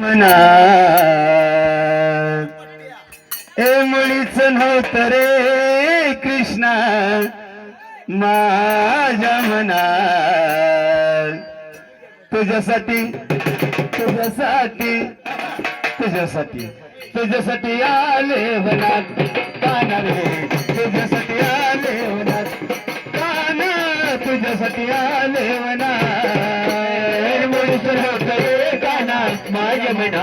मना. ए मुळीच नव्हतं रे कृष्णा माझ्या म्हणा तुझ्यासाठी तुझ्यासाठी तुझ्यासाठी तुझ्यासाठी आले वनात काना रे हो. तुझ्यासाठी आले वनात काना तुझ्यासाठी आले वनात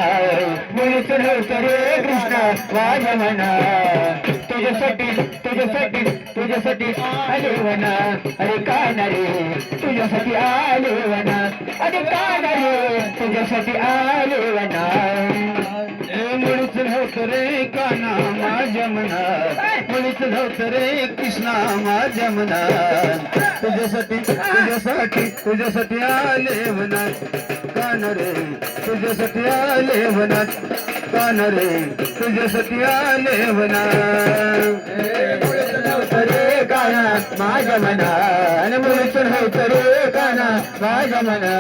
माझ्या मना मुळीच नव्हतं रे कृष्णा मना तुझ्यासाठी तुझ्यासाठी तुझ्यासाठी आले वना अरे काना रे तुझ्यासाठी आले वना अरे काना रे तुझ्यासाठी आले वना ए मुळीच नव्हतं रे काना माझ्या मनात मुळीच नव्हतं रे कृष्णा माझ्या मनात तुझ्यासाठी तुझ्यासाठी तुझ्यासाठी आले वनात कान रे तुझ्यासाठी आले वनात कान रे तुझ्यासाठी आले वनात मुळीच नव्हतं रे काना माझ्या मनात मुळीच नव्हतं रे काना माझ्या म्हणा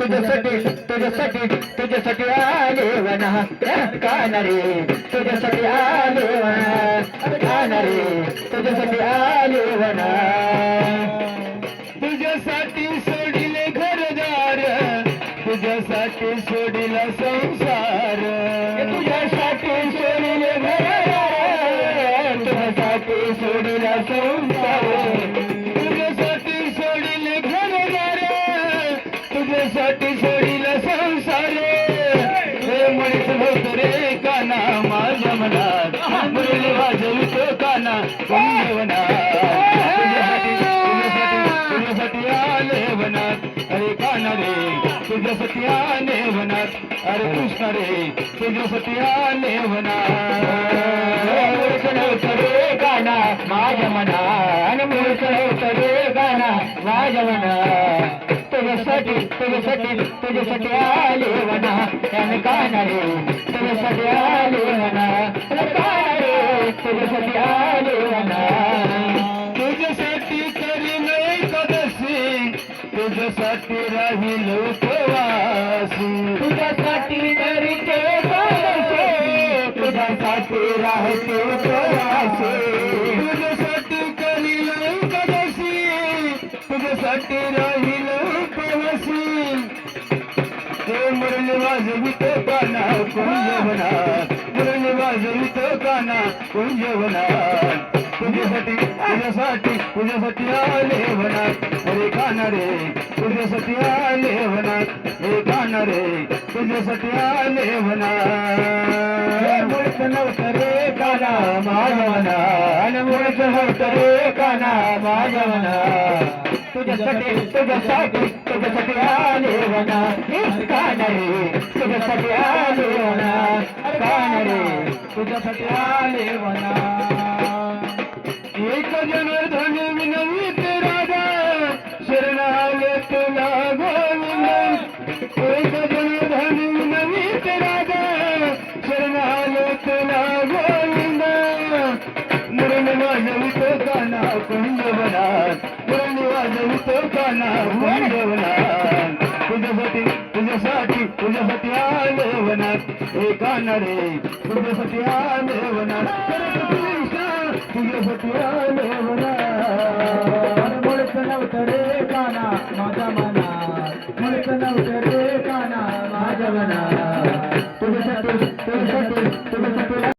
तुझ्यासाठी तुझ्यासाठी तुझ्यासाठी आले वना कान रे तुझ्यासाठी आले वना कान रे तुझ्यासाठी आले वना रे काना माझ्या मनात मुरली वाजवितो काना कुंजवनात तुझ्यासाठी आले वनात. अरे काना रे तुझ्यासाठी आले वनात. अरे कृष्ण रे तुझ्यासाठी आले वनात. नव्हतं रे काना माझ्या मना आणि मूर्ख नव्हतं रे काना माझ्या मना तुझ्यासाठी तुझ्यासाठी तुझ्यासाठी आले वना आणि काना रे तुझ्यासाठी राहील उपवासी. तुझ्यासाठी करीते एकादशी तुझ्यासाठी राहते उपवासी. तुझ्यासाठी करील एकादशी तुझ्यासाठी राहील उपवासी. ते मुरली वाजवित काना कुंजवना मुरली वाजवित काना कुंजवना तुझ्यासाठी तुझ्यासाठी तुझ्यासाठी आले वनात अरे काना रे तुझ्यासाठी आले वनात हे काना रे तुझ्यासाठी आले मुळच नव्हतं रे काना माझ्या मना आणि मुळच नव्हतं रे काना माझ्या मना तुझ्यासाठी तुझ्यासाठी तुझ्यासाठी आले वना रे तुझ्यासाठी आले रे तुझ्यासाठी आले एक जनार्दन विनवीत राजा शरण आले तुला गोविंद एक जनार्दन विनवीत राजा शरण आले तुला गोविंद काना तुझ्यासाठी तुझ्यासाठी तुझ्यासाठी आले वनात हे कानडे तुझ्यासाठी आले वनात तुझ्यासाठी आले वनात मुळच नव्हतं रे काना माझ्या मना मुळच नव्हतं रे काना माझ्या मना तुझ्यासाठी तुझ्यासाठी तुझ्यासाठी.